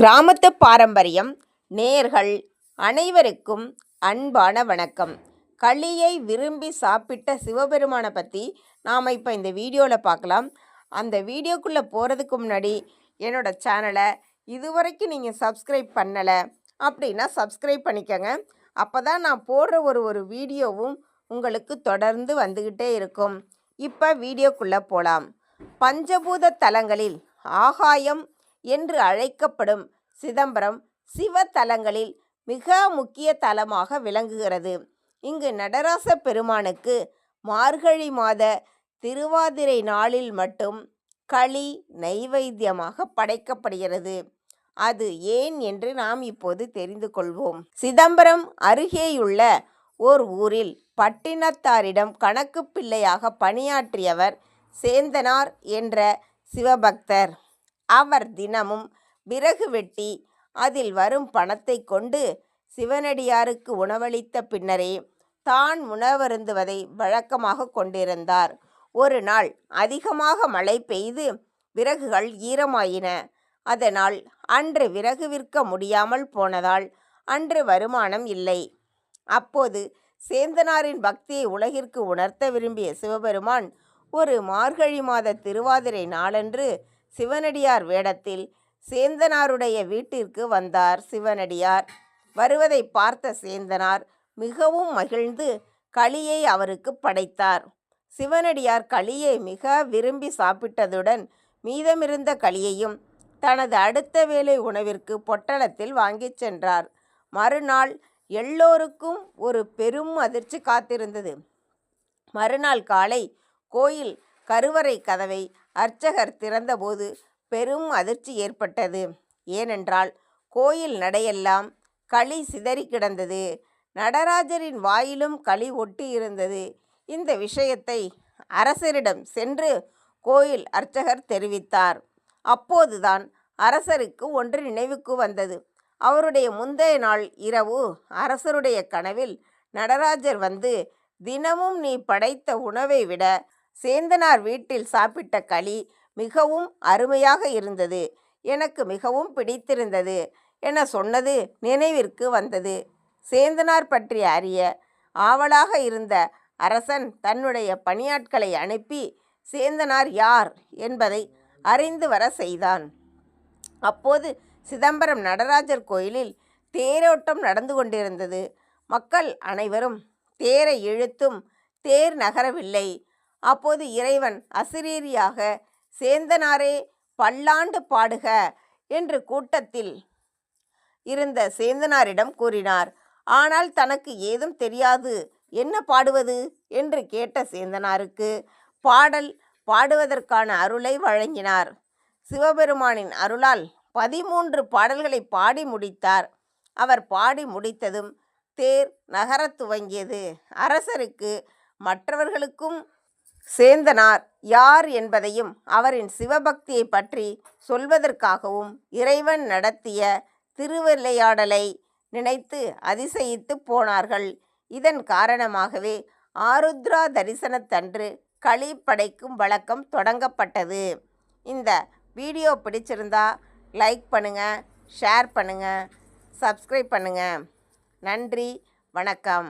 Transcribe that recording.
கிராமத்து பாரம்பரியம் நேர்கள் அனைவருக்கும் அன்பான வணக்கம். களியை விரும்பி சாப்பிட்ட சிவபெருமானை பற்றி நாம் இப்போ இந்த வீடியோவில் பார்க்கலாம் அந்த வீடியோக்குள்ளே போகிறதுக்கு முன்னாடி என்னோட சேனலை இதுவரைக்கும் நீங்கள் சப்ஸ்கிரைப் பண்ணலை அப்படின்னா சப்ஸ்கிரைப் பண்ணிக்கோங்க. அப்போ தான் நான் போடுற ஒரு ஒரு வீடியோவும் உங்களுக்கு தொடர்ந்து வந்துக்கிட்டே இருக்கும். இப்போ வீடியோக்குள்ளே போகலாம் பஞ்சபூத தலங்களில் ஆகாயம் என்று அழைக்கப்படும் சிதம்பரம் சிவத்தலங்களில் மிக முக்கிய தலமாக விளங்குகிறது. இங்கு நடராச பெருமானுக்கு மார்கழி மாத திருவாதிரை நாளில் மட்டும் களி நைவேத்தியமாக படைக்கப்படுகிறது. அது ஏன் என்று நாம் இப்போது தெரிந்து கொள்வோம். சிதம்பரம் அருகேயுள்ள ஓர் ஊரில் பட்டினத்தாரிடம் கணக்கு பிள்ளையாக பணியாற்றியவர் சேந்தனார் என்ற சிவபக்தர். அவர் தினமும் விறகு வெட்டி அதில் வரும் பணத்தை கொண்டு சிவனடியாருக்கு உணவளித்த பின்னரே தான் உணவருந்துவதை வழக்கமாக கொண்டிருந்தார். ஒரு நாள் அதிகமாக மழை பெய்து விறகுகள் ஈரமாயின. அதனால் அன்று விறகு விற்க முடியாமல் போனதால் அன்று வருமானம் இல்லை. அப்போது சேந்தனாரின் பக்தியை உலகிற்கு உணர்த்த விரும்பிய சிவபெருமான் ஒரு மார்கழி மாத திருவாதிரை நாளன்று சிவனடியார் வேடத்தில் சேந்தனாருடைய வீட்டிற்கு வந்தார் சிவனடியார். வருவதை பார்த்த சேந்தனார் மிகவும் மகிழ்ந்து களியை அவருக்கு படைத்தார். சிவனடியார் களியை மிக விரும்பி சாப்பிட்டதுடன் மீதமிருந்த களியையும் தனது அடுத்த வேலை உணவிற்கு பொட்டலத்தில் வாங்கிச் சென்றார். மறுநாள் எல்லோருக்கும் ஒரு பெரும் அதிர்ச்சி காத்திருந்தது. மறுநாள் காலை கோயில் கருவறை கதவை அர்ச்சகர் திறந்தபோது பெரும் அதிர்ச்சி ஏற்பட்டது. ஏனென்றால் கோயில் நடையெல்லாம் களி சிதறி கிடந்தது. நடராஜரின் வாயிலும் களி ஒட்டி இருந்தது இந்த விஷயத்தை அரசரிடம் சென்று கோயில் அர்ச்சகர் தெரிவித்தார். அப்போதுதான் அரசருக்கு ஒன்று நினைவுக்கு வந்தது. அவருடைய முந்தைய நாள் இரவு அரசருடைய கனவில் நடராஜர் வந்து தினமும் நீ படைத்த உணவை விட சேந்தனார் வீட்டில் சாப்பிட்ட களி மிகவும் அருமையாக இருந்தது. எனக்கு மிகவும் பிடித்திருந்தது என சொன்னது நினைவிற்கு வந்தது. சேந்தனார் பற்றி அறிய ஆவலாக இருந்த அரசன் தன்னுடைய பணியாட்களை அனுப்பி சேந்தனார் யார்? என்பதை அறிந்து வர செய்தான். அப்போது சிதம்பரம் நடராஜர் கோயிலில் தேரோட்டம் நடந்து கொண்டிருந்தது. மக்கள் அனைவரும் தேரை இழுத்தும் தேர் நகரவில்லை. அப்போது இறைவன் அசிரீரியாக சேந்தனாரே பல்லாண்டு பாடுக என்று கூட்டத்தில் இருந்த சேந்தனாரிடம் கூறினார். ஆனால் தனக்கு ஏதும் தெரியாது. என்ன பாடுவது? என்று கேட்ட சேந்தனாருக்கு பாடல் பாடுவதற்கான அருளை வழங்கினார். சிவபெருமானின் அருளால் பதிமூன்று பாடல்களை பாடி முடித்தார். அவர் பாடி முடித்ததும் தேர் நகரத் துவங்கியது. அரசருக்கு மற்றவர்களுக்கும் சேந்தனார் யார் என்பதையும் அவரின் சிவபக்தியை பற்றி சொல்வதற்காகவும் இறைவன் நடத்திய திருவிளையாடலை நினைத்து அதிசயித்து போனார்கள். இதன் காரணமாகவே ஆருத்ரா தரிசனத்தன்று களி படைக்கும் வழக்கம் தொடங்கப்பட்டது. இந்த வீடியோ பிடிச்சிருந்தா லைக் பண்ணுங்கள் ஷேர் பண்ணுங்கள் சப்ஸ்கிரைப் பண்ணுங்கள் நன்றி வணக்கம்.